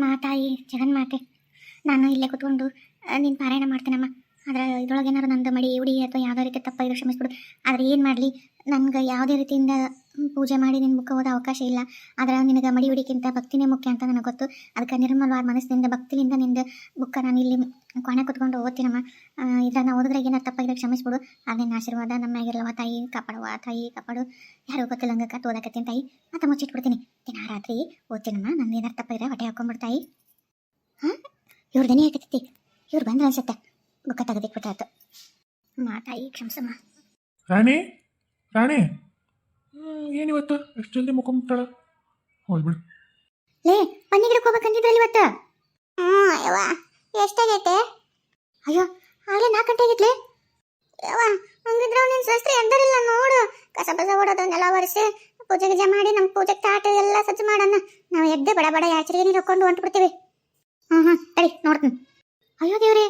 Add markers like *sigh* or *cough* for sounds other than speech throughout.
ಮಾತಾಯಿ ಜಗನ್ಮಾತೆ. ನಾನು ಇಲ್ಲೇ ಕುತ್ಕೊಂಡು ನಿನ್ನ ಪಾರಾಯಣ ಮಾಡ್ತೇನಮ್ಮ. ಆದ್ರೆ ಇದ್ರೊಳಗೆ ಏನಾರು ನಂದು ಮಡಿ, ಉಡಿ ಅಥವಾ ಯಾವುದೇ ರೀತಿ ತಪ್ಪ ತಪ್ಪಾಗಿರೋ ಕ್ಷಮಿಸ್ಬಿಡು ಆದರೆ ಏನು ಮಾಡಲಿ? ನನಗೆ ಯಾವುದೇ ರೀತಿಯಿಂದ ಪೂಜೆ ಮಾಡಿ ನಿನ್ನ ಮುಖ ಓದೋ ಅವಕಾಶ ಇಲ್ಲ. ಆದ್ರೆ ನಿನಗೆ ಮಡಿ ಉಡಿಕ್ಕಿಂತ ಭಕ್ತಿನೇ ಮುಖ್ಯ ಅಂತ ನನಗೆ ಗೊತ್ತು. ಅದಕ್ಕೆ ನಿರ್ಮಲವಾದ ಮನಸ್ಸಿನಿಂದ ಭಕ್ತಿಯಿಂದ ನಿಂದು ಬುಕ್ಕ ನಾನು ಇಲ್ಲಿ ಕೊನೆ ಕುತ್ಕೊಂಡು ಓದ್ತೀನಮ್ಮ. ಇದನ್ನು ಓದಿದ್ರೆ ಏನಾರು ತಪ್ಪಾಗಿರೋ ಕ್ಷಮಿಸ್ಬಿಡು. ನಿನ್ನ ಆಶೀರ್ವಾದ ನಮ್ಮ ಮ್ಯಾಗಿರಲ್ವ ತಾಯಿ ಕಾಪಾಡುವ ತಾಯಿ ಕಾಪಾಡು. ಯಾರು ಗೊತ್ತಿಲ್ಲ ಹಂಗೆ ಕತ್ತು ಓದಕತ್ತೀನಿ ತಾಯಿ. ಮತ್ತೆ ಮುಚ್ಚಿಟ್ಬಿಡ್ತೀನಿ. ದಿನ ರಾತ್ರಿ ಓದ್ತೀನಮ್ಮ. ನಂದು ಏನಾರು ತಪ್ಪಾಗಿದ್ರೆ ಹೊಟ್ಟೆ ಹಾಕೊಂಡ್ಬಿಡ್ತಾಯಿ ಹಾಂ? ಇವ್ರ ದನಿ ಹಾಕತ್ತೈತಿ ಇವ್ರು ಬಂದ್ರೆ ಅನ್ಸತ್ತೆ. ಬುಕ್ಕ ತೆಗೆದಿಟ್ಬಿಟ್ಟಾಯ್ತು ಮಾ ತಾಯಿ ಕ್ಷಮಿಸಮ್ಮ. ರಾಣಿ ರಾಣಿ. ಏನಿವತ್ತು? ಎಷ್ಟು ಜಲ್ದಿ ಮುಖಂಬಿಟ್ಟಾಳ ಹೋಗ್ಬಿಡು. ಲೇ ಪನ್ನಿಗಿಡಕ್ಕೆ ಹೋಗ್ಬೇಕಂತಿದ್ರಲ್ಲ ಇವತ್ತು? ಹ್ಞೂ ಯವ್ವ. ಎಷ್ಟಾಗೈತೆ? ಅಯ್ಯೋ ಆಗಲೇ ನಾಲ್ಕು ಗಂಟೆ ಆಗಿತ್ಲೆ? ಯವ್ವ ಹಂಗಿದ್ರೆ ನಿನ್ನ ಶಾಸ್ತ್ರಿ ಎಂದರಿಲ್ಲ ನೋಡು. ಕಸ ಬಸ ಓಡೋದನ್ನೆಲ್ಲ ಒರೆಸಿ ಪೂಜೆ ಗೀಜೆ ಮಾಡಿ ನಮ್ಮ ಪೂಜೆ ತಾಟ ಎಲ್ಲ ಸಜ್ಜು ಮಾಡೋಣ. ನಾವು ಎದ್ದೆ ಬಡ ಬಡ ಯಾಚರಿಗೆ ನೀರು ಹಾಕೊಂಡು ಹೊಂಟ್ಬಿಡ್ತೀವಿ. ಹ್ಞೂ ಹ್ಞೂ ಸರಿ ನೋಡ್ತೀನಿ. ಅಯ್ಯೋ ದೇವ್ರಿ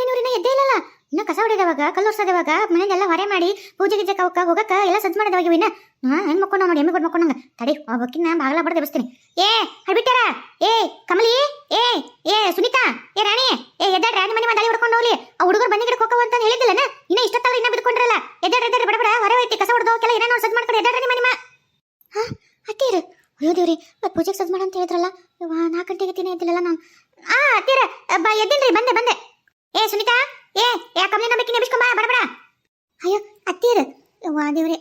ಇವ್ರೇನು ಇವ್ರಿನ ಎದ್ದೇ ಇಲ್ಲಲ್ಲ? ಇನ್ನ ಕಸ ಹೊಡೆದವಾಗ, ಕಲ್ಲು ಒರ್ಸೋದವಾಗ ಮನೆಗೆಲ್ಲ ಹೊರೆ ಮಾಡಿ ಪೂಜೆ ಗೀಜೆ ಕವಕ್ಕ ಹೋಗಕ್ಕ ಎಲ್ಲ ಸಜ್ಜು ಮಾಡಿದವಾಗ ಇನ್ನ? ಹಾ, ಹೆಂಗ್ ಮಕ್ಕೊಂಡ ನೋಡಿ ಎಮ್ಮೆ ಕೊಟ್ಟು ಮಕ್ಕೊಂಡಂಗ ತಡಿ ಒಬ್ಬಕ್ಕಿನ್ನ ಬಾಗಲ ಬಡ್ದು ಎಬ್ಸ್ತೀನಿ. ಏ ಹಡ್ಬಿಟ್ಟಾರ ಏ, ಕಮಲಿ? ಏ ಏ, ಸುನೀತಾ? ಏ, ರಾಣಿ? ಏ ಎದ್ದ ರಾಣಿ ಮನೆ ಮಂಡಳಿ ಹೊಡ್ಕೊಂಡು ಹೋಗ್ಲಿ. ಆ ಹುಡುಗರು ಗಿಡಕ್ಕೆ ಹೋಗವ ಅಂತ ಹೇಳಿದ್ದಿಲ್ಲನ ಇನ್ನ ಇಷ್ಟೊತ್ತಲ್ಲ ಇನ್ನ ಬಿದ್ಕೊಂಡ್ರಲ್ಲ? ಎದ್ದ ಎದ್ದಾಡ್ರಿ ಬಡ ಹೊರ ಹೋಯ್ತಿ, ಕಸ ಹೊಡೆದು ಕೆಲ ಏನೋ ಸಜ್ಜು ಮಾಡ್ಕೊಂಡು. ಎದ್ದಾಡ್ರಿ ರಾಣಿ ಮನೆ ಹಾ, ಅತ್ತೀರ. ಅಯ್ಯೋ ದೇವ್ರಿ ಪೂಜೆಗೆ ಸಜ್ಜು ಮಾಡ ಅಂತ ಹೇಳಿದ್ರಲ್ಲ? ನಾಲ್ಕು ಗಂಟೆಗೆ ತಿನ್ನ ಎದ್ದಿಲ್ಲ ನಾನು? ಆ, ಅತ್ತೀರ, ಬಾ, ಎದ್ದಿನ್ರಿ, ಬಂದೆ ಬಂದೆ. ಏ, ಸುನಿತಾ, ಏ ಯಾ ಕಮ್ಮಿ ನಂಬಿಕೆ ನೆಬಿಸ್ಕೊಂಬ ಬಡ ಬಡ. ಅಯ್ಯೋ ಅತ್ತೀರ ವಾದೇವ್ರೆ ದೇವ್ರಿ.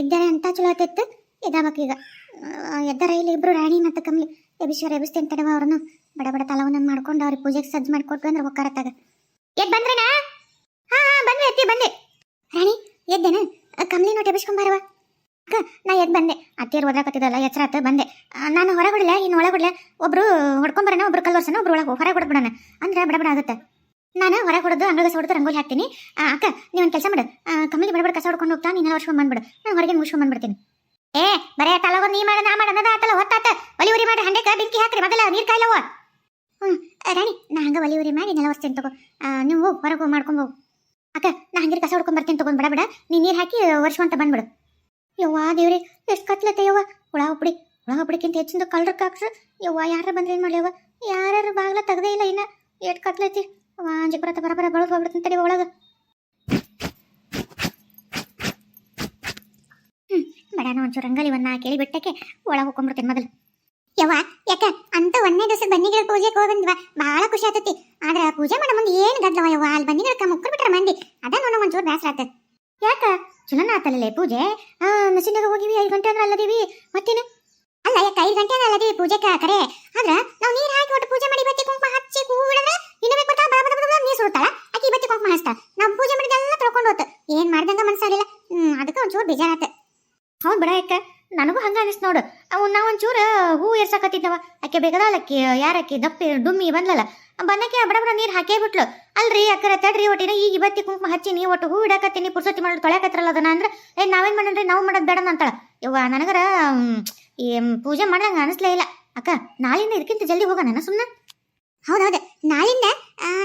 ಇದ್ದಾರೆ ಅಂತ ಚಲೋ ಆತೈತ್ತು ಎದ್ದಾಬೇಕೀಗ ಎದ್ದಾರ ಇಲ್ಲಿ ಇಬ್ರು ರಾಣಿ ಮತ್ತು ಕಮ್ಮಿ ಎಬಿಶ್ವರ ಎಬಿಸ್ತೇನೆ ತಡವ ಅವ್ರನ್ನು. ಬಡ ಬಡ ತಲವನ್ನ ಮಾಡ್ಕೊಂಡು ಅವ್ರಿಗೆ ಪೂಜೆಗೆ ಸಜ್ಜು ಮಾಡ್ಕೊಟ್ಟು ಅಂದ್ರೆ ಒಕ್ಕಾರತ್ತಾಗ ಎದ್ ಬಂದ್ರೇನಾ? ಹಾ ಹಾ ಬಂದೆ ಅತ್ತಿ ಬಂದೆ ರಾಣಿ, ಎದ್ದೇನ? ಕಮ್ಲಿ ನೋಟ್ ಎಬಿಸ್ಕೊಂಬಾರವ ಅಕ್ಕ, ನಾ ಎದ್ ಬಂದೆ. ಅತ್ತಿಯರು ಎಚ್ಚರ ಎಚ್ಚರಾತ ಬಂದೆ. ನಾನು ಹೊರಗೊಡ್ಲ ಇನ್ನು ಒಳಗೊಡ್ಲ ಒಬ್ರು ಹೊಡ್ಕೊಂಬರೋಣ ಒಬ್ರು ಕಲ್ವರ್ಸನ ಒಬ್ರು ಒಳಗೆ ಹೊರಗೆ ಹೊಡ್ಬಿಡೋಣ ಅಂದ್ರೆ ಬಡ ಬಡ ಆಗುತ್ತೆ? ನಾನು ಹೊರಗೆ ಹೊಡೆದು ಅಂಗಳ ಕಸ ಹೊಡೆದು ರಂಗೋಲಿ ಹಾಕ್ತೀನಿ. ಅಕ್ಕ, ನೀವೊಂದು ಕೆಲಸ ಮಾಡು. ಕಮ್ಮಲಿ ಬಡ ಬಡ ಕಸ ಹೊಡ್ಕೊಂಡು ಹೋಗ್ತಾ ನೀನು ವರ್ಷ ಬಂದ್ಬಿಡು. ನಾನು ಹೊರಗೆ ಮುಗಿಸ್ಕೊಂಡು ಬಂದ್ಬಿಡ್ತೀನಿ ಏ, ಬರೇ ತಲವ ನೀ ಮಾಡ, ನಾ ಮಾಡ, ಅನ್ನದ ಆತಲ್ಲ, ಹೊತ್ತಾತ. ಒಲಿ ಉರಿ ಮಾಡಿ ಹಂಡೆಕ ಬೆಂಕಿ ಹಾಕ್ರಿ ಮೊದಲ ನೀರ್ ಕಾಯ್ಲವ ಹ್ಞೂ ರಾಣಿ, ನಾ ಹಂಗ ಒಲಿ ಉರಿ ಮಾಡಿ ನೆಲ ಒರ್ಸ್ತೀನಿ ತಗೋ. ನೀವು ಹೋಗಿ, ಹೊರಗೆ ಮಾಡ್ಕೊಂಡು ಹೋಗು. ಅಕ್ಕ, ನಾ ಹಂಗಿರ ಕಸ ಹೊಡ್ಕೊಂಡು ಬರ್ತೀನಿ ತಗೊಂಡ್ ಬಡ, ಬಿಡ. ನೀ ನೀರು ಹಾಕಿ ವರ್ಷವಂತ ಬಂದ್ಬಿಡು ಯವ್ವ ದೇವ್ರಿ, ಎಷ್ಟು ಕತ್ಲತ್ತೆ ಯವ್ವ. ಹುಳ ಹುಬ್ಡಿ ಹುಳ ಹುಬ್ಡಿಕ್ಕಿಂತ ಹೆಚ್ಚಿಂದ ಕಳ್ರಕ್ ಕಾಕ್ಸು. ಯವ್ವ ಯಾರ ಬಂದ್ರೆ ಏನು ಮಾಡ್ಲಿ ಯವ್ವ? ಯಾರು ಬಾಗ್ಲ ತೆಗ್ದೇ ಇಲ್ಲ ಇನ್ನ. ಎಷ್ಟು ಕತ್ಲೈತಿ? ವಾಂಜಿ ಬರತ್ತ, ಬರ ಬರ ಹೋಗ್ಬಿಡುತ್ತೆ ಹೋಗ್ಬಿಡ್ತೀನಿ ತಡಿ ಒಳಗ. ಬಡಾನ ಒಂಚೂರು ರಂಗಲಿ ಒಂದ ಕೇಳಿ ಬಿಟ್ಟಕ್ಕೆ ಒಳಗೆ ಹೋಗ್ಕೊಂಡ್ಬಿಡ್ತೀನಿ ಮೊದಲು. ಯವ್ವ, ಯಾಕ? ಅಂತ ಒಂದನೇ ದಿವಸ ಬನ್ನಿಗಳ ಪೂಜೆಗೆ ಹೋಗಿ ಬಂದ್ವ? ಬಹಳ ಖುಷಿ ಆತತಿ. ಆದ್ರೆ ಪೂಜೆ ಮಾಡೋ ಮುಂದೆ ಏನು ಗದ್ದವ ಯವ್ವ? ಅಲ್ಲಿ ಬನ್ನಿಗಳ ಮುಕ್ಕರ್ ಬಿಟ್ರ ಮಂದಿ. ಅದ ನೋಡ ಒಂಚೂರು ಬೇಸರ ಆತ. ಯಾಕ? ಚಲನ ಆತಲ್ಲೇ ಪೂಜೆ ನಸಿನಾಗ ಹೋಗಿವಿ, ಐದು ಗಂಟೆ ಅಂದ್ರೆ ಅಲ್ಲದೀವಿ. ಮತ್ತೇನು? ಅಲ್ಲ ಯಾಕೆ ಐದು ಗಂಟೆ ಅಂದ್ರೆ ಅಲ್ಲದೀವಿ ಪೂಜೆಕ ಕರೆ. ಆದ್ರ ನಾವು ನೀರು ಹಾಕಿ ಒಟ್ಟು ಪೂಜೆ ಮಾಡಿ ಬತ್ತಿ ಕುಂಕುಮ ಹಚ್ಚಿ ಹೂವು ಬಿಡದ್ರೆ ಇನ್ನು ಬಾ ಬಡ ಬಡ ನೀರ್ ಸುಡ್ತಾಳ. ಆಕಿ ಬತ್ತಿ ಕುಂಕುಮ ಹಚ್ತಾ. ನಾವು ಪೂಜೆ ಮಾಡಿದೆಲ್ಲ ತೊಳ್ಕೊಂಡು ಹೋತು. ಏನು ಮಾಡ್ದಂಗ ಮನ್ಸಾಗಿಲ್ಲ ಹ್ಮ್, ಅದಕ್ಕೆ ಒಂಚೂರು ಬೇಜಾರಾತ. ಹೌದು ಬಿಡ ಯಾಕೆ ನನಗೂ ಹಂಗೆ ಅನಿಸ್ತು ನೋಡು. ಅವ್ನು ನಾವು ಒಂಚೂರು ಹೂ ಎರ್ಸಕತ್ತಿದ್ದವ ಆಕೆ ಬೇಕಾದಲ್ಲ ಅಕ್ಕಿ ಯಾರಕ್ಕಿ ದಪ್ಪಿ, ಡುಮ್ಮಿ ಬಂದ್ಲಲ್ಲ. ಬಂದಕ್ಕೆ ಬಡ ಬಡ ನೀರು ಹಾಕೇ ಬಿಟ್ಲು. ಅಲ್ರಿ ಅಕ್ಕರ ತಡ್ರಿ ಒಟ್ಟಿನ ಈಗ ಬತ್ತಿ ಕುಂಕುಮ ಹಚ್ಚಿ ನೀವು ಒಟ್ಟು ಹೂ ಇಡಕತ್ತೀನಿ ಪುರ್ಸತಿ ಮಾಡಲು ತೊಳ್ಯಾಕತ್ರಲ್ಲ ಅದನ್ನ ಅಂದ್ರೆ, ಏ ನಾವೇನ್ ಮಾಡೋಣ್ರಿ ನಾವು ಮಾಡೋದು ಬೇಡ ಅಂತಾಳ ಯವ್ವ, ನನಗರ ಮ್, ಪೂಜೆ ಮಾಡಂಗ ಅನಿಸ್ಲೇ ಇಲ್ಲ. ಅಕ್ಕ ನಾಳಿಂದ ಇದಕ್ಕಿಂತ ಜಲ್ದಿ ಹೋಗೋಣ ಸುಮ್ಮನೆ ಹೌದೌದು ನಾಳಿಂದ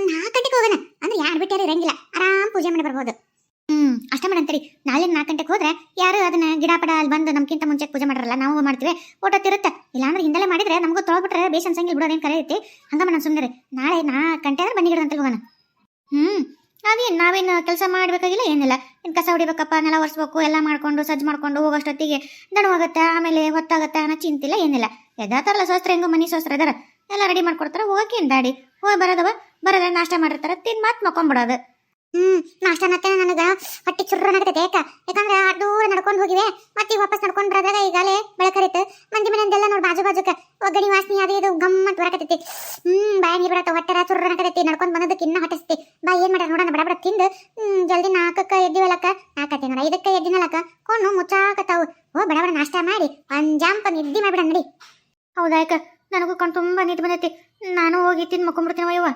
ನಾಲ್ಕು ಗಂಟೆಗೆ ಹೋಗೋಣ. ಅಂದ್ರೆ ಯಾರು ಬಿಟ್ಟಾರು ಇರಂಗಿಲ್ಲ. ಆರಾಮ್ ಪೂಜೆ ಮಾಡಿ ಬರ್ಬೋದು. ಹ್ಮ್ ಅಷ್ಟೇ ಮಾಡಂತರಿ ನಾಳಿಂದ ನಾಲ್ಕು ಗಂಟೆಗೆ ಹೋದ್ರೆ ಯಾರು ಅದನ್ನ ಗಿಡ ಪಡ ಅಲ್ಲಿ ಬಂದು ನಮ್ಗಿಂತ ಮುಂಚೆ ಪೂಜೆ ಮಾಡರಲ್ಲ ನಾವು ಮಾಡ್ತೀವಿ. ಓಟತ್ತಿರುತ್ತೆ ಇಲ್ಲಾಂದ್ರೆ ಹಿಂದೆಲ್ಲ ಮಾಡಿದ್ರೆ ನಮಗೂ ತೊಳ್ಬಿಟ್ರೆ ಬೇಸ್ ಅನ್ಸಂಗಿಲ್ಲ ಬಿಡೋದೇನು ಕರೆಯುತ್ತೆ ಹಂಗ ನಾನು ಸುಮ್ಮನೆ ನಾಳೆ ನಾಲ್ಕು ಗಂಟೆ ಆದ್ರೆ ಬನ್ನಿ ಗಿಡದಂತ ಹೋಗೋಣ. ಹ್ಮ್. ಅದೇನು ನಾವೇನು ಕೆಲಸ ಮಾಡಬೇಕಾಗಿಲ್ಲ? ಏನಿಲ್ಲ. ಏನು ಕಸ ಹೊಡಿಬೇಕಪ್ಪ, ನೆಲ ಒರೆಸ್ಬೇಕು, ಎಲ್ಲ ಮಾಡ್ಕೊಂಡು, ಸಜ್ಜು ಮಾಡ್ಕೊಂಡು ಹೋಗೋಷ್ಟೊತ್ತಿಗೆ ದಣವಾಗುತ್ತೆ, ಆಮೇಲೆ ಹೊತ್ತಾಗತ್ತೆ ಅನ್ನೋ ಚಿಂತಿಲ್ಲ, ಏನಿಲ್ಲ. ಎದ್ದಾತಾರಲ್ಲ ಸೋಸ್ತ್ರ, ಹೆಂಗೋ ಮನೆ ಸೋಸ್ತ್ರ ಇದಾರೆ. ಎಲ್ಲ ರೆಡಿ ಮಾಡ್ಕೊಡ್ತಾರೆ, ಹೋಗಕ್ಕೆ ಏನ್ ದಾಡಿ? ಹೋಗಿ ಬರೋದವ, ಬರೋದ್ರೆ ನಾಷ್ಟ ಮಾಡಿರ್ತಾರ, ತಿನ್ ಮಾತ್ ಮಕ್ಕೊಂಬಿಡೋದು. ಹ್ಮ್ ನಾಷ್ಟ ಮತ್ತೆ ನನಗ. ಹೊಟ್ಟೆ ಚುರ್ರ ನಡತೈತೆ ಯಾಕ ಯಾಕಂದ್ರೆ ನಡ್ಕೊಂಡು ಹೋಗಿವೆ. ಮತ್ತೆ ವಾಪಸ್ ನಡ್ಕೊಂಡು ಬರೋದಾಗ ಈಗಾಲೇ ಬೆಳಕರಿತ್ತು ಮಂದಿ ಮನೆಯಿಂದೆಲ್ಲ ನೋಡಿ ಬಾಜು ಬಾಜುಕ ಒಗ್ಗಡಿ ವಾಸನೆ ಅದು ಇದು ಗಮ್ಮತ್ ಬರಕತ್ತೈತಿ ಹ್ಮ್, ಬಾಯ ನೀರ್ ಬಿಡತ್ತ ಹೊಟ್ಟರ ಚುರ್ರ ನಡತೈತಿ ನಡ್ಕೊಂಡು ಬಂದದಕ್ಕೆ ಇನ್ನ ಹಟಿಸ್ತಿ ಬಾ, ಏನ್ ಮಾಡ್ಯಾರ ನೋಡೋಣ, ಬಡ ಬಡ ತಿಂದು. ಜಲ್ದಿ ನಾಲ್ಕಕ್ಕ ಎದ್ದಿವಲಕ್ಕ ನಾಲ್ಕತ್ತೆ ನೋಡ, ಐದಕ್ಕ ಎದ್ದಿನಲಕ್ಕ ಕೊಂಡು ಮುಚ್ಚಾಕತ್ತಾವು. ಓ, ಬಡ ಬಡ ನಾಷ್ಟ ಮಾಡಿ. ಅಂಜಾಂಪ ಜಾಂಪ ನಿದ್ದಿ ಮಾಡ್ಬಿಡ ನಡಿ. ಹೌದಾ ಯಾಕ ನನಗೂ ಕಣ್ ತುಂಬಾ ನಿಂತು ಬಂದೈತಿ. ನಾನು ಹೋಗಿ ತಿಂದು ಮಕ್ಕೊಂಡ್ಬಿಡ್ತೀನಿ ಯವ್ವ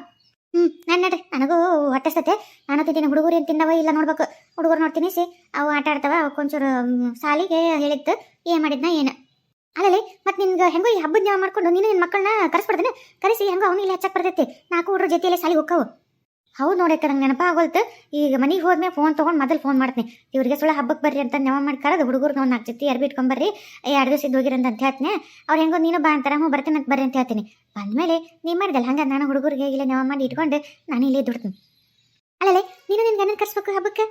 ಹ್ಮ್ ನಾನು ನಡ್ರಿ ನನಗೂ ಹೊಟ್ಟೆಸ್ತತೆ. ನಾನು ತಿಂತೀನಿ. ಹುಡುಗರು ಏನು ತಿಂದವ ಇಲ್ಲ ನೋಡ್ಬೇಕು. ಹುಡುಗರು ನೋಡ್ತೀನಿ, ಸಿ. ಅವು ಆಟ ಆಡ್ತಾವ ಅವಕ್ಕೊಂಚೂರು ಸಾಲಿಗೆ ಹೇಳಿತ್ತು. ಏನ್ ಮಾಡಿದ್ನ, ಏನು? ಅಲ್ಲಲ್ಲಿ, ಮತ್ತೆ ನಿನ್ಗೆ ಹೆಂಗೋ ಈ ಹಬ್ಬದ ಮಾಡ್ಕೊಂಡು ನೀನು ನಿನ್ನ ಮಕ್ಕಳನ್ನ ಕರೆಸ್ಬಿಡ್ತೀನಿ. ಕರೆಸಿ, ಹೆಂಗೋ ಅವನು ಇಲ್ಲಿ ಹೆಚ್ಚಾಗಿ ಬರ್ತೈತಿ. ನಾಲ್ಕು ಹುಡುಗ್ರ ಜೊತೆಯಲ್ಲಿ ಸಾಲಿಗೆ ಹೋಕ್ಕವು ಹೌದು ನೋಡಕ್ಕೆ ನಂಗೆ ನೆನಪ ಆಗೋಲ್ತು ಈಗ ಮನೆಗೆ ಹೋದ್ಮೇಲೆ ಫೋನ್ ತೊಗೊಂಡು ಮೊದಲು ಫೋನ್ ಮಾಡ್ತೀನಿ. ಇವರಿಗೆ ಸುಳ್ಳ ಹಬ್ಬಕ್ಕೆ ಬರ್ರಿ ಅಂತ ನೆವ ಮಾಡಿ ಕರೆದು ಹುಡುಗರು ನಾವು ನಾಲ್ಕು ಜೊತೆ ಬರ್ರಿ ಇಟ್ಕೊಂಬರ್ರಿ ಎರಡು ದಿವಸ ಇದ್ದು ಹೋಗಿರಂತ ಅಂತ ಹೇಳ್ತೀನಿ. ಅವ್ರು ಹೆಂಗೋ, ನೀನು ಬಾ ಅಂತಾರ, ಹ್ಞೂ ಬರ್ತೀನಿ ಅಂತ ಬರ್ರಿ ಅಂತ ಹೇಳ್ತೀನಿ. ಬಂದಮೇಲೆ ನೀ ಮಾಡಿದಲ್ಲ ಹಂಗ ನಾನು ಹುಡುಗರಿಗೆ ಇಲ್ಲ ನೆವ ಮಾಡಿ ಇಟ್ಕೊಂಡು ನಾನು ಇಲ್ಲಿ ದುಡ್ತೀನಿ ಅಲ್ಲೇ ನೀನು ನಿನ್ನ ಗಂಡನ ಕರ್ಸ್ಬೇಕು ಹಬ್ಬಕ್ಕೆ?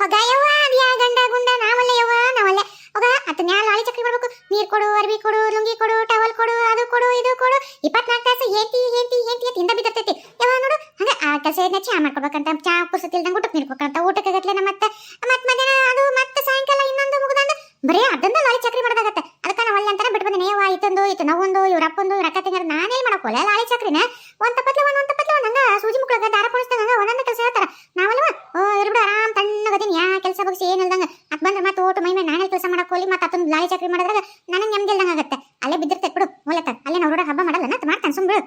ಹೊಗ ಯವ್ವ ಅದ್ಯಾ ಗಂಡ ಗುಂಡ ನಾವಲ್ಲ ಯವ್ವ ನಾವಲ್ಲ. ಹೊಗ ಅದನ್ನ ಯಾರು ಲಾಳಿ ಚಕ್ರಿ ಮಾಡ್ಬೇಕು. ನೀರ್ ಕೊಡು, ಅರ್ಬಿ ಕೊಡು, ಲುಂಗಿ ಕೊಡು ಟವಲ್ ಕೊಡು, ಅದು ಕೊಡು, ಇದು ಕೊಡು. ಇಪ್ಪತ್ನಾಲ್ಕು ತಾಸು ಹೇತಿ ಹೇಂತಿ ಹೇಂತಿ ತಿಂದ ಬಿದ್ದಿರ್ತೈತಿ ಯಾವ ನೋಡು ಹಂಗ ಆ ಕೆಲಸ ಏನ ಚಾ ಮಾಡ್ಕೊಡ್ಬೇಕಂತ ಚಾ ಕುಸತಿಲ್ದಂಗ ಊಟಕ್ಕೆ ನೀಡ್ಬೇಕಂತ ಊಟಕ್ಕೆ ಗಟ್ಲೆ ಮತ್ತೆ ಮತ್ತೆ ಮಧ್ಯಾಹ್ನ ಅದು ಮತ್ತೆ ಸಾಯಂಕಾಲ ಇನ್ನೊಂದು ಮುಗಿದಂದ ಬರೀ ಅದನ್ನ ಲಾರಿ ಚಕ್ರಿ ಮಾಡೋದಾಗತ್ತೆ. ಅದಕ್ಕ ನಾ ಅಲ್ಲಿ ಅಂತಾನೆ ಬಿಟ್ಟು ಬಂದಿನಿ ಯವ್ವ ಇತ್ತೊಂದು, ಇತ್ತು, ನಾವೊಂದು, ಇವ್ರ ಅಪ್ಪಂದು, ಇವ್ರ ಅಕ್ಕ ತಿಂಗಾರ ನಾನೇನು ಮಾಡಕ್ಕೆ ಮಾಡಕೋಲ್ಲ ಲಾರಿ ಚಕ್ರಿನ? ಒಂದ್ ತಪ್ಪತ್ಲೆ, ಒಂದ್, ಒಂದು ತಪ್ಪತ್ಲೆ, ಒಂದ್ ಹಂಗ ಸೂಜಿ ಮುಕ್ಕಳಗ ದಾರ ಪೋಣಿಸ್ದಂಗ ಒಂದೊಂದು ಕೆಲಸ ಹೇಳ್ತಾರ. ನಾವಲ್ವ, ಓ ಇರ್ಬಿಡ ಬಿಡು, ಆರಾಮ್ ತಣ್ಣಗದೀನಿ ಯಾ ಕೆಲಸ ಬಗ್ಸಿ ಏನಿಲ್ದಂಗ ಅದು ಬಂದ್ರೆ ಮತ್ತೆ ಓಟು ಮೈ ಮೇಲೆ ನಾನೇ ಕೆಲಸ ಮಾಡಕ್ಕೆ ಹೋಗ್ಲಿ ಮತ್ತೆ ಅದನ್ನ ಲಾರಿ ಚಕ್ರಿ ಮಾಡಿದ್ರಾಗ ನನಗೆ ನೆಮ್ಮದಿಲ್ದಂಗ ಆಗತ್ತೆ ಅಲ್ಲೇ ಬಿದ್ದಿರ್ತೈತೆ ಬಿಡು ಹೋಲತ್ತ ಅಲ್ಲೇ ನಾವು ಹಬ್ಬ ಮಾಡಲ್ಲ ನತ್ ಮಾಡ್ತಾನೆ ಸುಮ್ ಬಿಡು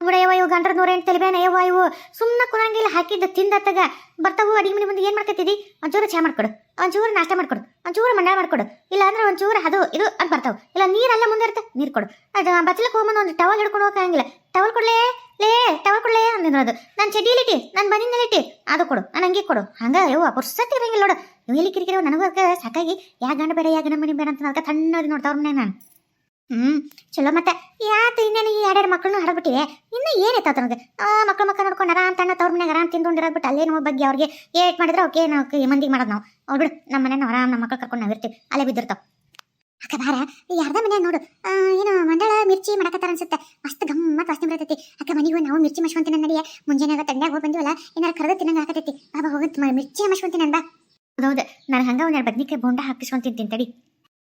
ಬಿಡಯ್ಯವ ಇವು ಗಂಡ್ರ ನೂರ ಎಂಟು ತಲಿಬೇನ ಯವ್ವ ಇವು ಸುಮ್ಮನೆ ಕುರಂಗಿಲ್ಲ ಹಾಕಿದ್ದ ತಿಂದತ್ತಾಗ ಬರ್ತಾವು ಅಡಿಗೆ ಮನೆ ಮುಂದೆ ಏನ್ ಮಾಡ್ಕತ್ತಿದಿ? ಒಂಚೂರು ಚಹಾ ಮಾಡ್ಕೊಡು. ಒಂಚೂರು ನಾಷ್ಟ ಮಾಡ್ಕೊಡು. ಒಂಚೂರು ಮಂಡಳ ಮಾಡ್ಕೊಡು. ಇಲ್ಲ ಅಂದ್ರೆ ಒಂಚೂರು ಅದು ಇದು ಅಂತ ಬರ್ತಾವ. ಇಲ್ಲ, ನೀರಲ್ಲ ಮುಂದೆ ಇರುತ್ತೆ ನೀರು ಕೊಡು. ಅದು ಬಚ್ಚಲಕ್ಕೆ ಹೋಗ್ಬಂದು ಒಂದು ಟವಲ್ ಹಿಡ್ಕೊಂಡು ಹೋಗಂಗಿಲ್ಲ ಟವಲ್ ಕೊಡ್ಲೇ, ಲೇ ಟವಲ್ ಕೊಡ್ಲೇ ಅಂದಿದ್ರು ಅದು. ನನ್ನ ಚಡಿಲಿಟ್ಟಿ ನಾನು ಬನಿನಲ್ಲಿಟ್ಟಿ ಅದು ಕೊಡು. ನಾನು ಹಂಗೆ ಕೊಡು. ಹಂಗ, ಯೋ ಪುರ್ಸತ್ ಇರಂಗಿಲ್ಲ ನೋಡು. ಎಲ್ಲಿ ಕಿರಿಕಿರಿ, ನನಗೂ ಅದಕ್ಕೆ ಸಾಕಾಗಿ, ಯಾ ಗಂಡ ಬೇರೆ ಯಾ ಗಂಡ ಮನಿ ಬೇರೆ ಅಂತ ಅದಕ್ಕೆ ತಣ್ಣದಿ ನೋಡ್ತಾವ್ರ ಮನೆ ನಾನು. ಹ್ಮ್, ಚಲೋ ಮತ್ತೆ. ಯಾತು ಇನ್ನೇನು ಈ ಎರಡೆರಡು ಮಕ್ಕಳನ್ನ ಹಡಬಿಟ್ಟಿವೆ ಇನ್ನು ಏನೈತೆ ತನಗೆ ಆ ಮಕ್ಕಳು ಮಕ್ಕ ನೋಡ್ಕೊಂಡು ಆರಾಮ್ ತಣ್ಣ ತವ್ರ ಮನೆಗೆ ಆರಾಮ್ ತಿಂದುಕೊಂಡಿರೋದು ಬಿಟ್ಟು ಅಲ್ಲೇ ನಮ್ಮ ಬಗ್ಗೆ ಅವ್ರಿಗೆ ಏಟ್ ಮಾಡಿದ್ರೆ ಓಕೆ ನಾವು ಮಂದಿಗೆ ಮಾಡೋದು ನಾವು. ಅವ್ರು ನಮ್ಮ ಮನೆ ಆರಾಮ್ ನಮ್ಮ ಮಕ್ಕಳು ಕರ್ಕೊಂಡು ನಾವು ಇರ್ತೀವಿ. ಅಲ್ಲೇ ಬಿದ್ದಿರ್ತಾವ. ಅಕ್ಕ, ಬಾರ. ಅರ್ಧ ಮನೆ ನೋಡು. ಏನು ಮಂಡಳ ಮಿರ್ಚಿ ಮಾಡಕತ್ತಾರ ಅನ್ಸುತ್ತೆ. ಮಸ್ತ್ ಗಮ್ಮತ್ ವಾಸನೆ ಬರತೈತಿ. ಅಕ್ಕ, ಮನೆಗೂ ನಾವು ಮಿರ್ಚಿ ಮಶ್ವಂತಿನ ನಡಿಯ. ಮುಂಜಾನೆ ತಂಡ್ಯಾಗ ಹೋಗಿ ಬಂದಿವಲ್ಲ, ಏನಾರು ಕರೆದು ತಿನ್ನಂಗ ಹಾಕತೈತಿ ಬಾಬಾ ಹೋಗತ್ ಮಿರ್ಚಿ ಮಶ್ವಂತಿನ ಬಾ ಹೌದು ನಾನು ಹಂಗ ಒಂದೆರಡು ಬದ್ನಿಕಾಯಿ ಬೋಂಡ ಹಾಕಿಸ್ಕೊಂತೀನಿ ತಿಂತಡಿ ತಡಿ.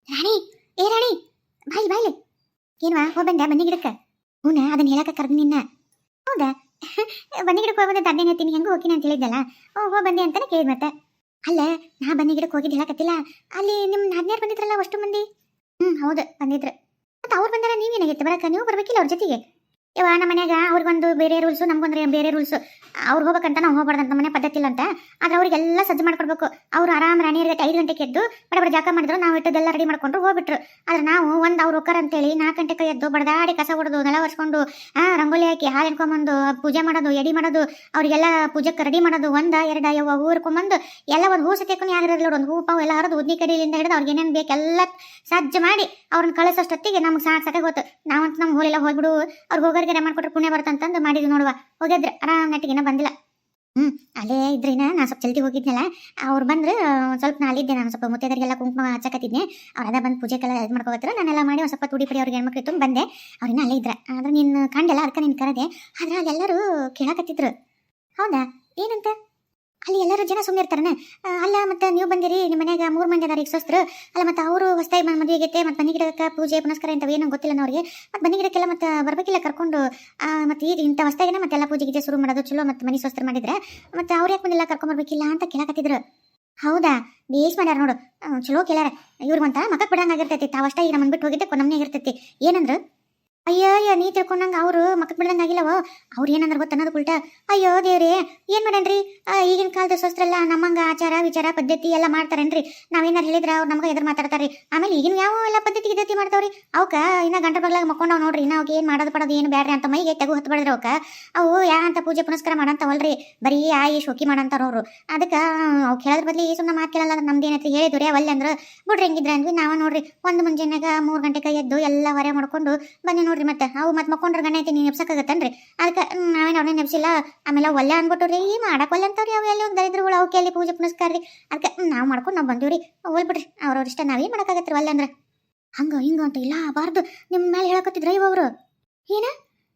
ರಾಣಿ, ಏ ರಾಣಿ. ಬಾಯಿ ಬಾಯ್ಲಿ. ಏನ್ವಾ, ಹೋಗಿ ಬಂದೆ, ಬನ್ನಿ ಗಿಡಕ್ಕೆ. ಹೂನ, ಅದನ್ನ ಹೇಳಕ ಕರೆದು ನಿನ್ನ. ಹೌದಾ? *laughs* ಬನ್ನಿ ಗಿಡಕ್ಕೆ ಹೋಗಿ ಬಂದೆ ದಂಡೆ ಹೇಳ್ತೀನಿ? ಹೆಂಗೂ ಹೋಗಿನಿ ಅಂತ ಹೇಳಿದ್ದಲ್ಲ ಓ, ಹೋಗಿ ಬಂದೆ ಅಂತಾನೆ ಕೇಳಿದ್ ಮತ್ತೆ. ಅಲ್ಲ, ನಾ ಬನ್ನಿ ಗಿಡಕ್ಕೆ ಹೋಗಿದ್ದು ಹೇಳಕತ್ತಿಲ್ಲ. ಅಲ್ಲಿ ನಿಮ್ಮ ನಾದ್ನ್ಯಾರು ಬಂದಿದ್ರಲ್ಲ ಅಷ್ಟು ಮಂದಿ? ಹ್ಞೂ ಹೌದು, ಬಂದಿದ್ರು. ಮತ್ತೆ ಅವ್ರು ಬಂದಾರ, ನೀವೇನಾಗಿತ್ತು? ಬರಕ, ನೀವು ಬರ್ಬೇಕಿಲ್ಲ ಅವ್ರ ಜೊತೆಗೆ? ಇವ ನಮ್ಮ ಮನೆಯಾಗ ಅವ್ರಿಗೊಂದು ಬೇರೆ ರೂಲ್ಸು ನಮ್ಗೊಂದ್ರೆ ಬೇರೆ ರೂಲ್ಸು ಅವ್ರು ಹೋಗ್ಬೇಕಂತ ನಾವು ಹೋಗ್ಬಾರ್ದಂತ ಮನೆ ಪದ್ಧತಿ ಇಲ್ಲ ಅಂತ. ಆದ್ರೆ ಅವ್ರಿಗೆಲ್ಲ ಸಜ್ಜು ಮಾಡ್ಕೊಡ್ಬೇಕು. ಅವ್ರು ಆರಾಮ್ ರಾಣಿಯರಿಗೆ ಐದು ಗಂಟೆಗೆ ಎದ್ದು ಬಡ ಜಾಕ ಮಾಡಿದ್ರು, ನಾವು ಇಟ್ಟದೆಲ್ಲ ರೆಡಿ ಮಾಡ್ಕೊಂಡು ಹೋಗ್ಬಿಟ್ರು. ಆದ್ರೆ ನಾವು ಒಂದು ಅವ್ರು ಅಂತ ಅಂತೇಳಿ ನಾಲ್ಕು ಗಂಟೆಗೆ ಎದ್ದು ಬಡದಾಡಿ ಕಸ ಹೊಡೆದು, ನೆಲ ಒರೆಸ್ಕೊಂಡು, ಆ, ರಂಗೋಲಿ ಹಾಕಿ ಹಾಲು ಎಣ್ಕೊಂಬಂದು, ಪೂಜೆ ಮಾಡೋದು, ಎಡಿ ಮಾಡೋದು, ಅವರಿಗೆಲ್ಲ ಪೂಜೆಗೆ ರೆಡಿ ಮಾಡೋದು, ಒಂದ, ಎರಡ ಹೂ ಹೂರ್ಕೊಂಬಂದು ಎಲ್ಲ ಒಂದು ಹೂ ಸತ್ಯಕ್ಕೂ ಯಾರಿರಲಿಲ್ಲ ಒಂದು ಹೂ ಪಾವು ಎಲ್ಲ ಹರಿದು ಉದ್ನಿ ಕಡಿಯಿಂದ ಹಿಡಿದು ಅವ್ರಿಗೆ ಏನೇನು ಬೇಕೆಲ್ಲ ಸಜ್ಜು ಮಾಡಿ ಅವ್ರನ್ನ ಕಳಿಸೋಷ್ಟೊತ್ತಿಗೆ ನಮ್ಗೆ ಸಾಕು ಸಾಕಾಗಿ ಹೋತು. ನಾವಂತ ನಮ್ಮ ಹೋಲೆಲ್ಲ ಹೋಗ್ಬಿಡು, ಅವ್ರಿಗೆ ಹೋಗೋರಿಗೆ ಮಾಡ್ಕೊಟ್ರೆ ಪುಣ್ಯ ಬರ್ತಂತಂದು ಮಾಡಿದ್ವಿ ನೋಡುವ. ಹೋಗಿದ್ರೆ ಆರಾಮ್ ನೆಟ್ಟಿಗಿನ ಬಂದಿಲ್ಲ. ಹ್ಮ್, ಅಲ್ಲೇ ಇದ್ರಿನ ನಾನು ಸ್ವಲ್ಪ ಜಲ್ದಿ ಹೋಗಿದ್ನಲ್ಲ, ಅವ್ರು ಬಂದ್ರೆ ಸ್ವಲ್ಪ ನಾ ಅಲ್ಲಿದ್ದೆ ನಾನು, ಸ್ವಲ್ಪ ಮುತ್ತೈದರಿಗೆಲ್ಲ ಕುಂಕುಮ ಹಚ್ಚಕತ್ತಿದ್ನೆ. ಅವ್ರದ ಬಂದು ಪೂಜೆಗೆಲ್ಲ ಇದು ಮಾಡ್ಕೋತಾರೆ ನಾನೆಲ್ಲ ಮಾಡಿ ಒಂದು ಸ್ವಲ್ಪ ತುಡಿ ಪಡಿ ಅವ್ರಿಗೆ ಹೆಣ್ಮಕ್ಳು ತುಂಬ ಬಂದೆ. ಅವ್ರಿನ್ನ ಅಲ್ಲೇ ಇದ್ರ. ಆದ್ರೆ ನೀನು ಕಂಡೆಲ್ಲ ಅದಕ್ಕೆ ನೀನು ಕರೆದೆ. ಆದ್ರೆ ಅಲ್ಲೆಲ್ಲರೂ ಕೇಳಕತ್ತಿದ್ರು. ಹೌದಾ? ಏನಂತ? ಅಲ್ಲಿ ಎಲ್ಲರೂ ಜನ ಸುಮ್ಮನೆ ಇರ್ತಾರನ. ಅಲ್ಲ, ಮತ್ತೆ ನೀವು ಬಂದಿರಿ, ನಿಮ್ಮ ಮನ್ಯಾಗ ಮೂರು ಮಂದಿ ಅದಾರ ಈಗ ಅಲ್ಲ, ಮತ್ತೆ ಅವರು ಹೊಸ್ತಾಗಿ ಮದುವೆ ಆಗೈತೆ, ಮತ್ತೆ ಬನ್ನಿ ಗಿಡಕ್ಕೆ ಪೂಜೆ, ಪುನಸ್ಕಾರ ಇಂಥವು ಏನೋ ಗೊತ್ತಿಲ್ಲ ಅವ್ರಿಗೆ. ಮತ್ತೆ ಬನ್ನಿ ಗಿಡಕ್ಕೆಲ್ಲ ಮತ್ತೆ ಬರ್ಬೇಕಿಲ್ಲ ಕರ್ಕೊಂಡು. ಮತ್ತೆ ಈಗ ಇಂಥ ಮತ್ತೆ ಮತ್ತೆಲ್ಲ ಪೂಜೆ ಗೀಜೆ ಶುರು ಮಾಡೋದು ಚಲೋ ಮತ್ತೆ ಮನೆ ಸೋಸ್ತರು ಮಾಡಿದ್ರೆ. ಮತ್ತೆ ಅವ್ರು ಯಾಕೆ ಬಂದಿಲ್ಲ ಕರ್ಕೊಂಬರ್ಬೇಕಿಲ್ಲ ಅಂತ ಕೇಳಕತ್ತಿದ್ರು. ಹೌದಾ? ಬೇಸ್ ಮಾಡ್ಯಾರ ನೋಡು. ಚಲೋ ಕೇಳ್ಯಾರ. ಇವ್ರಿಗಂತ ಮಕ್ಕ ಬಿಡಂಗಾಗಿರ್ತೈತಿ ತಾವಷ್ಟ ಈಗ ನಮ್ಮ ಬಿಟ್ಟು ಹೋಗಿದ್ದೆ ನಮ್ಮನೆ ಇರ್ತೈತಿ. ಏನಂದ್ರು? ಅಯ್ಯೋ ಅಯ್ಯೋ, ನೀ ತಿಳ್ಕೊಂಡಂಗ ಅವರು ಮಕ್ಕಳು ಬಿಡಂಗ ಆಗಿಲ್ಲವೋ? ಅವ್ರು ಏನಂದ್ರೆ ಗೊತ್ತ ಉಲ್ಟ. ಅಯ್ಯೋ, ದೇವ್ರಿ, ಏನ್ ಮಾಡೇನ್ರಿ? ಈಗಿನ ಕಾಲದ ಸೊಸ್ತ್ರೆಲ್ಲ ನಮ್ಮಂಗ ಆಚಾರ, ವಿಚಾರ, ಪದ್ಧತಿ ಎಲ್ಲ ಮಾಡ್ತಾರೇನ್ರಿ? ನಾವೇನಾರು ಹೇಳಿದ್ರ ಅವ್ರು ನಮ್ಗೆ ಎದುರು ಮಾತಾಡ್ತಾರ್ರಿ. ಆಮೇಲೆ ಈಗಿನ ಯಾವ ಎಲ್ಲ ಪದ್ಧತಿ ಗಿದ್ಧತಿ ಮಾಡ್ತಾವ್ರಿ? ಅವಕ ಇನ್ನ ಗಂಟೆ ಬಗ್ಲಾಗ ಮಕ್ಕೊಂಡವ್ ನೋಡ್ರಿ, ಇನ್ನ ಅವ್ಕೆ ಏನ್ ಮಾಡೋದು ಪಡೋದು ಏನು ಬ್ಯಾಡ್ರಿ ಅಂತ ಮೈಗೆ ತೆಗು ಹತ್ತು ಬಡದ್ರ ಅವಕ್ಕ. ಅವು ಯಾ ಅಂತ ಪೂಜೆ ಪುನಸ್ಕಾರ ಮಾಡಂತವಲ್ರಿ, ಬರೀ ಆಯಿ ಶೋಕಿ ಮಾಡಂತಾರ ಅವ್ರು ಅದಕ್ಕೆ ಅವ ಕೇಳೋದ್ರ ಬದ್ಲಿ ಸುಮ್ಮನೆ ಮಾತು ಕೇಳಲ್ಲ ನಮ್ದು ಏನೈತಿ ಹೇಳಿದ್ರಿ ಅವಲ್ಲ ಅಂದ್ರೆ. ಬಿಡ್ರಿ ಹೆಂಗಿದ್ರೆ ಅಂದ್ವಿ, ನಾವ ನೋಡ್ರಿ, ಒಂದು ಮುಂಜಾನೆಗ ಮೂರು ಗಂಟೆಗೆ ಎದ್ದು ಎಲ್ಲ ಹೊರೆ ಮಾಡ್ಕೊಂಡು ಬನ್ನಿ ನೋಡ್ರಿ ಮತ್ತೆ. ಅವು ಮತ್ತೆ ಮಕ್ಕೊಂಡ್ರೆ ಗಣ ಐತಿ ನೀವು ನೆಪ್ಸಕ್ಕಾಗತ್ತನ್ರಿ ಅದಕ್ಕೆ ನಾವೇನು ಅವ್ರನ್ನ ನೆಪ್ಸಿಲ್ಲ. ಆಮೇಲೆ ಒಲ್ಲೆ ಅನ್ಬಿಟ್ಟು ರೀ ಮಾಡಕ್ಕೆ ಒಲ್ಲೆ ಅಂತವ್ರಿ ಅವು ಎಲ್ಲಿ ಹೋಗಿ ದರಿದ್ರಗಳು ಅವಕ್ಕೆ ಎಲ್ಲಿ ಪೂಜೆ ಪುನಸ್ಕಾರ ರೀ ಅದಕ್ಕೆ ನಾವು ಮಾಡ್ಕೊಂಡು ನಾವು ಬಂದೀವ್ರಿ. ರೀ ಬಿಡ್ರಿ ಅವ್ರವ್ರ ಇಷ್ಟ, ನಾವೇನು ಮಾಡಕ್ಕಾಗತ್ರಿ ಒಲ್ಲೆ ಅಂದ್ರೆ? ಹಂಗ, ಹಿಂಗ ಅಂತ ಇಲ್ಲ, ಬಾರ್ದು. ನಿಮ್ಮ ಮೇಲೆ ಹೇಳಕತ್ತಿದ್ರ ಇವ್ರು ಏನ?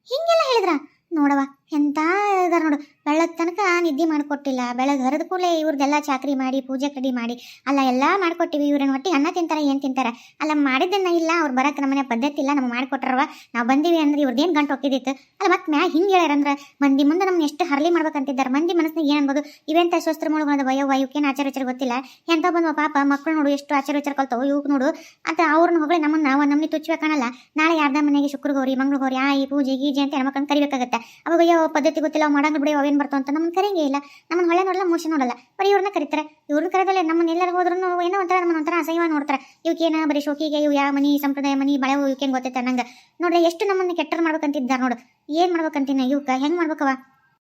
ಹಿಂಗೆಲ್ಲ ಹೇಳಿದ್ರ? ನೋಡವ ಎಂತ ಇದಾರೆ ನೋಡು. ಬೆಳಗ್ ತನಕ ನಿದ್ದೆ ಮಾಡಿಕೊಟ್ಟಿಲ್ಲ. ಬೆಳಗ್ಗೆ ಹರಿದ ಕೂಡಲೇ ಇವ್ರದ್ದೆಲ್ಲ ಚಾಕ್ರಿ ಮಾಡಿ, ಪೂಜೆ ಕಡಿ ಮಾಡಿ, ಅಲ್ಲ ಎಲ್ಲ ಮಾಡ್ಕೊಟ್ಟಿವಿ. ಇವ್ರನ್ನ ಒಟ್ಟಿಗೆ ಅನ್ನ ತಿಂತಾರ, ಏನು ತಿಂತಾರ? ಅಲ್ಲ ಮಾಡಿದ್ದನ್ನ ಇಲ್ಲ. ಅವ್ರು ಬರಕ್ಕೆ ನಮ್ಮನೆ ಪದ್ಧತಿ ಇಲ್ಲ. ನಮ್ಗೆ ಮಾಡ್ಕೊಟ್ರವ ನಾವು ಬಂದೀವಿ ಅಂದ್ರೆ ಇವ್ರದ್ದೇನು ಗಂಟು ಹೋಗಿದ್ದಿತ್ತು ಅಲ್ಲ ಮತ್ತೆ ಮ್ಯಾ ಹಿಂಗೆ ಹೇಳ್ಯಾರಂದ್ರೆ ಮಂದಿ ಮುಂದೆ ನಮ್ಗೆ ಎಷ್ಟು ಹರಳಿ ಮಾಡ್ಬೇಕಂತಿದ್ದಾರೆ. ಮಂದಿ ಮನಸ್ಸಿನಾಗ ಏನು ಅನ್ಬೋದು? ಇವೆಂತ ಸ್ವಸ್ತ್ರ ಮೂಲಗಳದ ವಯೋ ವಯುಕೇನು ಆಚಾರ ವಿಚಾರ ಗೊತ್ತಿಲ್ಲ. ಎಂತ ಬಂದ್ವ ಪಾಪ ಮಕ್ಕಳು ನೋಡು ಎಷ್ಟು ಆಚಾರ ವಿಚಾರ ಕಲ್ತಾವು ಇವ್ಕ್ ನೋಡು. ಅಂತ ಅವ್ರನ್ನ ಹೋಗಲಿ ನಮ್ಮನ್ನ ನಾವು ತುಚ್ಚಬೇಕು ಕಾಣಲ್ಲ. ನಾಳೆ ಯಾರ್ದ ಮನೆಗೆ ಶುಕ್ರ ಗೌರಿ ಮಂಗಳ ಗೌರಿ ಆಯಿ, ಪೂಜೆ, ಗೀಜೆ ಅಂತ ಹೆಣ್ಮಕ್ಳನ್ನ ಕರಿಬೇಕಾಗತ್ತೆ. ಅವಾಗ ಪದ್ಧತಿ ಗೊತ್ತಿಲ್ಲ, ಮಾಡಂಗ್ ಬಿಡಿ, ಅವೇನು ಬರ್ತಾವ ಅಂತ ನಮ್ಮನ್ನ ಕರೆಯಂಗೇ ಇಲ್ಲ. ನಮ್ಮನ್ನ ಹೊಳೆ ನೋಡಲ್ಲ ಮೋಶ ನೋಡಲ್ಲ. ಬರೀ ಇವ್ರನ್ನ ಕರೀತಾರೆ. ಇವ್ರನ್ನ ಕರೆದಲ್ಲೇ ನಮ್ಮನ್ನ ಎಲ್ಲರೂ ಹೋದ್ರು ಏನೋ ಒಂಥರ ನಮ್ಮನ್ನ ಒಂಥರ ಅಸಹ್ಯ ನೋಡ್ತಾರೆ. ಇವಕ್ಕೇನ ಬರೀ ಶೋಕಿಗೆ, ಇವು ಯಾವ ಮನಿ, ಸಂಪ್ರದಾಯ ಮನಿ ಬಳೆ ಇವಕ್ಕೇನು ಗೊತ್ತೈತೆ ನಂಗೆ ನೋಡ್ರಿ ಎಷ್ಟು ನಮ್ಮನ್ನ ಕೆಟ್ಟರ್ ಮಾಡ್ಬೇಕಂತಿದ್ದಾರೆ ನೋಡು. ಏನು ಮಾಡ್ಬೇಕಂತೀನಿ ಇವಕ್ಕ ಹೆಂಗೆ ಮಾಡ್ಬೇಕವ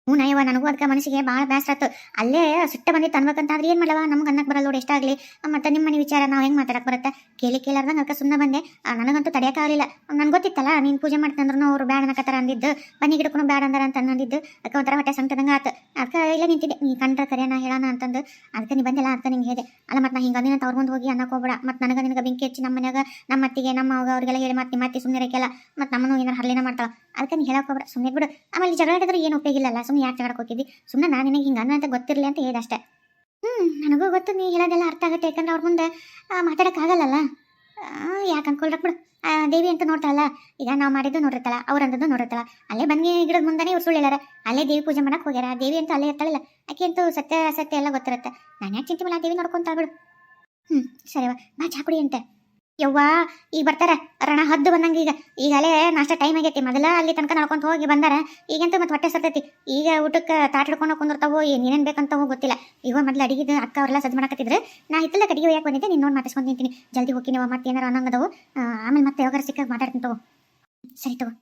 ಹ್ಞೂ ನಯವ ನನಗೂ ಅದಕ್ಕೆ ಮನಸ್ಸಿಗೆ ಭಾಳ ಬೇಸರ ಆತು. ಅಲ್ಲೇ ಸಿಟ್ಟ ಬಂದಿತ್ತು, ಅನ್ಬೇಕಂತಾದ್ರೆ ಏನು ಮಾಡವ ನಮ್ಗೆ ಅನ್ನಕ್ಕೆ ಬರಲ್ಲ ನೋಡಿ ಎಷ್ಟಾಗಲಿ ಮತ್ತು ನಿಮ್ಮ ಮನೆ ವಿಚಾರ, ನಾವು ಹೆಂಗೆ ಮಾತಾಡಕ್ಕೆ ಬರುತ್ತೆ? ಕೇಳಿ ಕೇಳಾರ್ದಂಗೆ ಅದಕ್ಕೆ ಸುಮ್ಮನೆ ಬಂದೆ. ನನಗಂತೂ ತಡೆಯೋಕ್ಕಾಗಲಿಲ್ಲ ನನ್ಗೆ ಗೊತ್ತಿತ್ತಲ್ಲ, ನೀನು ಪೂಜೆ ಮಾಡ್ತಂದ್ರೂ ಅವ್ರು ಬ್ಯಾಡ ಅನ್ನಕತ್ತಾರ ಅಂದಿದ್ದು. ಬನ್ನಿ ಗಿಡಕ್ಕೂ ಬೇಡ ಅಂದಾರ ಅಂತ ಅಂದಿದ್ದು. ಅದಕ್ಕೆ ಒಂಥರ ಹೊಟ್ಟೆ ಸಂಕದಂಗೆ ಆತು. ಅದಕ್ಕೆ ಇಲ್ಲ ನಿಂತಿದ್ದೆ. ನೀ ಕಂಡ್ರೆ ಕರೆಯೋಣ ಹೇಳೋಣ ಅಂತಂದು. ಅದಕ್ಕೆ ನೀ ಬಂದಿಲ್ಲ ಅದಕ್ಕೆ ನಿಂಗೆ ಹೇಳಿದೆ. ಅಲ್ಲ, ಮತ್ತು ನಾ ಹಿಂಗೆ ಅಂದಿನ ಅವ್ರ ಮುಂದೆ ಹೋಗಿ ಅನ್ನಕ್ಕೆ ಹೋಗ್ಬೇಡ. ಮತ್ತು ನನಗೆ ನಿನಗೆ ಬೆಂಕಿ ಹಚ್ಚಿ ನಮ್ಮ ಮನ್ಯಾಗ ನಮ್ಮ ಅತ್ತಿಗೆ ನಮ್ಮ ಅವಾಗ ಅವ್ರಿಗೆಲ್ಲ ಹೇಳಿ, ಮತ್ತೆ ನಿಮ್ಮ ಅತ್ತಿ ಸುಮ್ಮನೆ ಇರಕ್ಕೆಲ್ಲ. ಮತ್ತು ನಮ್ಮನ್ನು ಏನಾರು ಹರಳಿನ ಮಾಡ್ತಾಳೆ? ಅದಕ್ಕೆ ನೀ ಹೇಳಕ್ಕೆ ಹೋಗ್ಬೇಡ. ಸುಮ್ಮನೆ ಬಿಡು ಆಮೇಲೆ ಜಗಳ ಆಡಿದ್ರೆ ಏನು ಉಪಯೋಗಿಲ್ಲಲ್ಲ ಸುಮ್ಮನೆ ಯಾಕೆ ಜಗಳಕ್ಕೆ ಸುಮ್ಮನೆ ನಾನು ನಿನಗೆ ಹಿಂಗೆ ಅನ್ನೋ ಅಂತ ಗೊತ್ತಿರಲಿ ಅಂತ ಹೇಳಿದೆ ಅಷ್ಟೇ. ಹ್ಞೂ ನನಗೂ ಗೊತ್ತು ನೀ ಹೇಳೋದೆಲ್ಲ ಅರ್ಥ ಆಗುತ್ತೆ, ಯಾಕಂದ್ರೆ ಅವ್ರ ಮುಂದೆ ಮಾತಾಡೋಕ್ಕಾಗಲ್ಲಲ್ಲ ಯಾಕೆ ಅನ್ಕೊಳ್ರಕ್ ಬಿಡು. ದೇವಿ ಅಂತ ನೋಡ್ತಾಳಲ್ಲ, ಈಗ ನಾವು ಮಾಡಿದ್ದು ನೋಡಿರ್ತಾಳ ಅವ್ರಂದದ್ದು ನೋಡಿರ್ತಾಳ. ಅಲ್ಲೇ ಬನ್ನಿ ಗಿಡದ ಮುಂದೆ ಇವ್ರು ಸುಳ್ಳು ಹೇಳ್ಯಾರ. ಅಲ್ಲೇ ದೇವಿ ಪೂಜೆ ಮಾಡಕ್ಕೆ ಹೋಗ್ಯಾರ, ದೇವಿ ಅಂತ ಅಲ್ಲೇ ಇರ್ತಾಳಲ್ಲ, ಆಕೆ ಅಂತೂ ಸತ್ಯ ಸತ್ಯ ಎಲ್ಲ ಗೊತ್ತಿರುತ್ತೆ. ನಾನು ಯಾಕೆ ಚಿಂತೆ ಮಾಡಲ್ಲ ದೇವಿ ನೋಡ್ಕೊಂತ ಬಿಡು. ಹ್ಞೂ ಸರಿವಾ ಬಾ ಚಾ ಕುಡಿ ಅಂತೆ. ಯವ್ವಾ, ಈಗ ಬರ್ತಾರ. ರಣ ಹದ್ದು ಬಂದಂಗೆ ಈಗ. ಈಗ ಅಲ್ಲೇ ನಾಷ್ಟ ಟೈಮ್ ಆಗೈತಿ. ಮೊದಲ ಅಲ್ಲಿ ತನಕ ನಡ್ಕೊಂತ ಹೋಗಿ ಬಂದಾರ. ಈಗಂತೂ ಮತ್ತೆ ಹೊಟ್ಟೆ ಸರ್ತೈತಿ ಈಗ ಊಟಕ್ಕೆ ತಾಟ್ ಹಿಡ್ಕೊಂಡು ಕುಂದಿರ್ತಾವೋ ಏನು, ಏನೇನು ಬೇಕಂತವೋ ಗೊತ್ತಿಲ್ಲ. ಈಗ ಮೊದಲು ಅಡಿಗೆ ಅಕ್ಕ ಅವರೆಲ್ಲ ಸಜ್ಜು ಮಾಡಕತ್ತಿದ್ರೆ. ನಾ ಇತ್ತಲ್ಲ ಕಡಿಗೆ ಒಯ್ಯಾಕೆ ಬಂದಿದ್ದೆ. ನೀನು ನೋಡಿ ಮಾತಾಡ್ಸ್ಕೊಂಡು ನಿಂತೀನಿ. ಜಲ್ದಿ ಹೋಗಿ ನೀವು ಮತ್ತೆ ಏನಾರು ಅನ್ನಂಗದವು ಆಮೇಲೆ ಮತ್ತೆ ಯಾವಾಗಾರ ಸಿಕ್ಕಾಗ ಮಾತಾಡ್ತೀನಿ ತಗೋ. ಸರಿ ತಗೋ.